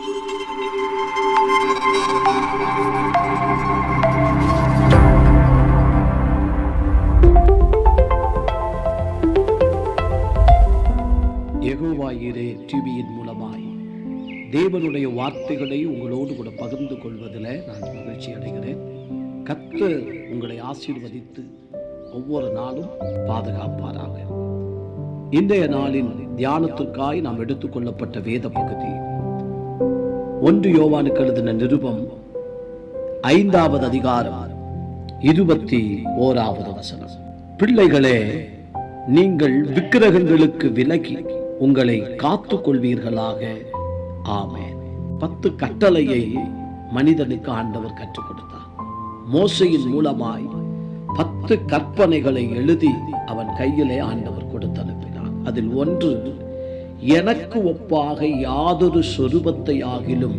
எகோவாயிரே டிவியின் மூலமாய். தேவனுடைய வார்த்தைகளை உங்களோடு கூட பகிர்ந்து கொள்வதில் நான் மகிழ்ச்சி அடைகிறேன். கத்து உங்களை ஆசீர்வதித்து ஒவ்வொரு நாளும் பாதுகாப்பாராக. இன்றைய நாளின் தியானத்திற்காய் நாம் எடுத்துக்கொள்ளப்பட்ட வேத பகுதி ஒன்று யோவானுக்கு எழுதின நிருபம் ஐந்தாவது அதிகாரம் இருபத்தி ஓராவது வசனம். பிள்ளைகளே நீங்கள் விக்கிரகங்களுக்கு விலகி உங்களை காத்துக் கொள்வீர்களாக ஆமே பத்து கட்டளையை மனிதனுக்கு ஆண்டவர் கற்றுக் கொடுத்தார். மோசையின் மூலமாய் பத்து கற்பனைகளை எழுதி அவன் கையிலே ஆண்டவர் கொடுத்து அனுப்பினார் அதில் ஒன்று எனக்கு ஒப்பாக யாதொரு சொரூபத்தை ஆகிலும்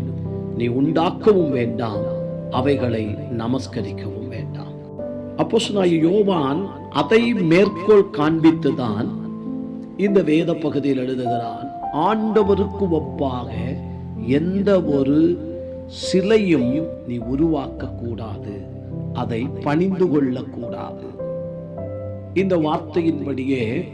நீ உண்டாக்கவும் வேண்டாம். அவைகளை நமஸ்கரிக்கவும் வேண்டாம். அப்போ யோவான் அதை மேற்கோள் காண்பித்துதான் இந்த வேத பகுதியில் எழுதுகிறான் ஆண்டவருக்கு ஒப்பாக எந்த ஒரு சிலையும் நீ உருவாக்க கூடாது அதை பணிந்து கொள்ளக்கூடாது. இந்த வார்த்தையின்படியே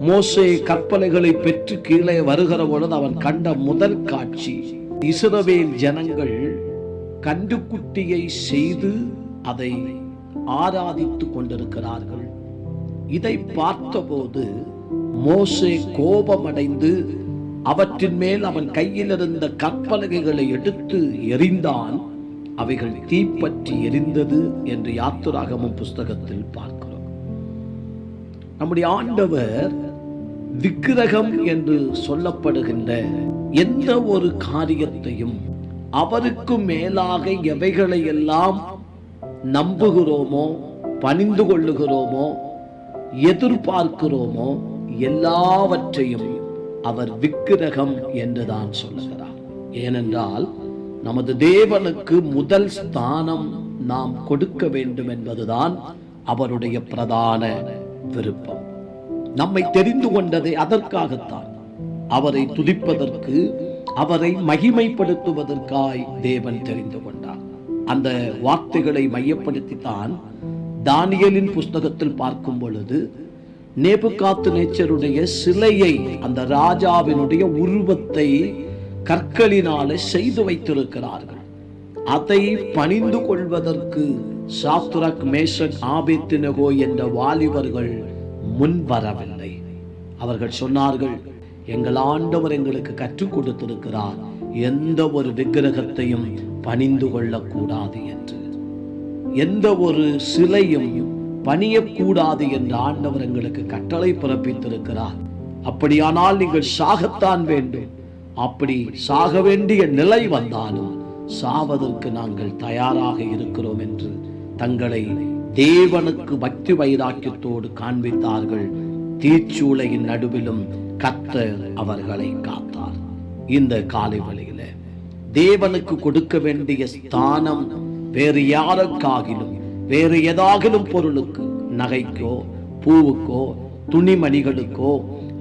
மோசே கற்பனைகளை பெற்று கீழே வருகிற பொழுது அவன் கண்ட முதல் காட்சி இஸ்ரவேல் ஜனங்கள் கண்டுக்குட்டியை செய்து அதை ஆராதித்துக் கொண்டிருக்கிறார்கள். இதை பார்த்தபோது மோசே கோபமடைந்து அவற்றின் மேல் அவன் கையில் இருந்த கற்பலகைகளை எடுத்து எறிந்தான். அவைகள் தீப்பற்றி எரிந்தது என்று யாத்துராகமும் புஸ்தகத்தில் பார்க்கிறோம். நம்முடைய ஆண்டவர் விக்கிரகம் என்று சொல்லப்படுகின்ற எந்த ஒரு காரியத்தையும் அவருக்கு மேலாக எவைகளை எல்லாம் நம்புகிறோமோ பணிந்து கொள்ளுகிறோமோ எதிர்பார்க்கிறோமோ எல்லாவற்றையும் அவர் விக்கிரகம் என்றுதான் சொல்லுகிறார். ஏனென்றால் நமது தேவனுக்கு முதல் ஸ்தானம் நாம் கொடுக்க வேண்டும் என்பதுதான் அவருடைய பிரதான விருப்பம். நம்மை தெரிந்து கொண்டதை அதற்காகத்தான். அவரை துதிப்பதற்கு அவரை மகிமைப்படுத்துவதற்காய் தேவன் தெரிந்து கொண்டார். அந்த வார்த்தைகளை மையப்படுத்தித்தான் தானியலின் புஸ்தகத்தில் பார்க்கும் பொழுது நேபுகாத்து நேச்சருடைய சிலையை அந்த ராஜாவினுடைய உருவத்தை கற்களினாலே செய்து வைத்திருக்கிறார்கள். அதை பணிந்து கொள்வதற்கு சாத்ரக் மேஷக் ஆபித்தினகோ என்ற வாலிபர்கள் முன் வரவில்லை அவர்கள் சொன்னார்கள் எங்கள் ஆண்டவர் எங்களுக்கு கற்றுக் கொடுத்திருக்கிறார். எந்த ஒரு விக்கிரகத்தையும் பணிந்து கொள்ளக்கூடாது என்று. எந்த ஒரு சிலையும் பணியக்கூடாது என்று ஆண்டவர் எங்களுக்கு கட்டளை பிறப்பித்திருக்கிறார். அப்படியானால் நீங்கள் சாகத்தான் வேண்டும். அப்படி சாக வேண்டிய நிலை வந்தாலும் சாவதற்கு நாங்கள் தயாராக இருக்கிறோம் என்று தங்களை தேவனுக்கு பக்தி வைராக்கியத்தோடு காண்பித்தார்கள். தீச்சூளையின் நடுவிலும் கத்த அவர்களை காத்தார். இந்த காலை வழியில தேவனுக்கு கொடுக்க வேண்டிய ஸ்தானம் வேறு யாருக்காகிலும் வேறு ஏதாகிலும் பொருளுக்கு நகைக்கோ பூவுக்கோ துணிமணிகளுக்கோ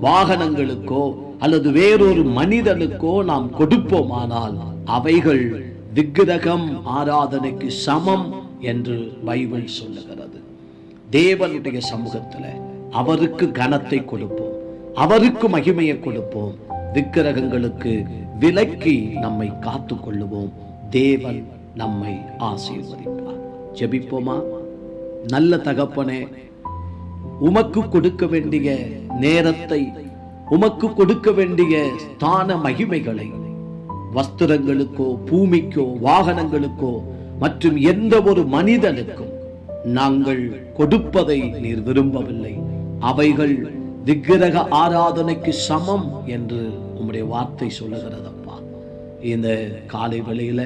வாகனங்களுக்கோ அல்லது வேறொரு மனிதனுக்கோ நாம் கொடுப்போமானால் அவைகள் விக்கிரகம் ஆராதனைக்கு சமம் என்று பைபிள் சொல்லுகிறது. தேவனுடைய சமூகத்துல அவருக்கு கனத்தை கொடுப்போம். அவருக்கு மகிமையை கொடுப்போம். விக்கிரகங்களுக்கு விலக்கி நம்மை காத்து கொள்ளுவோம் தேவன் நம்மை ஆசீர்வதிப்பார். ஜெபிப்போமா? நல்ல தகப்பனே உமக்கு கொடுக்க வேண்டிய நேரத்தை உமக்கு கொடுக்க வேண்டிய ஸ்தான மகிமைகளை வஸ்திரங்களுக்கோ பூமிக்கோ வாகனங்களுக்கோ மற்றும் எந்த ஒரு மனிதனுக்கும் நாங்கள் கொடுப்பதை நீர் விரும்பவில்லை. அவைகள் விக்கிரக ஆராதனைக்கு சமம் என்று உம்முடைய வார்த்தை சொல்லுகிறதப்பா. இந்த காலை வேளையில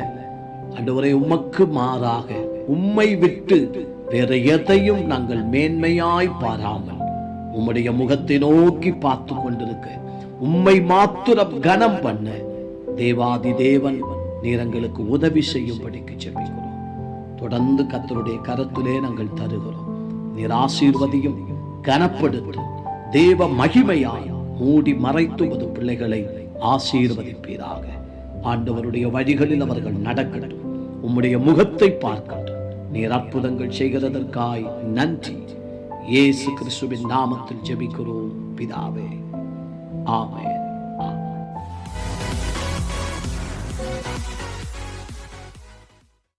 ஆண்டவரே உமக்கு மாறாக உம்மை விட்டு வேற எதையும் நாங்கள் மேன்மையாய் பாராமல் உம்முடைய முகத்தை நோக்கி பார்த்து கொண்டிருக்க உம்மை மாத்திரம் கனம் பண்ண தேவாதி தேவன் நீர் எங்களுக்கு உதவி செய்யும்படிக்கு ஜெபிக்கிறோம். தொடர்ந்து கத்தருடைய கரத்திலே நாங்கள் தருகிறோம். நீர் ஆசீர்வதியும் கனப்படுத்தும். தேவ மகிமையாய் மூடி மறைத்துவது பிள்ளைகளை ஆசீர்வதிப்பீராக. ஆண்டவருடைய வழிகளில் அவர்கள் நடக்கட்டும். உம்முடைய முகத்தை பார்க்கட்டும். நீர் அற்புதங்கள் செய்கிறதற்காய் நன்றி. இயேசு கிறிஸ்துவின் நாமத்தில் ஜெபிக்கிறோம். பிதாவே. ஆமே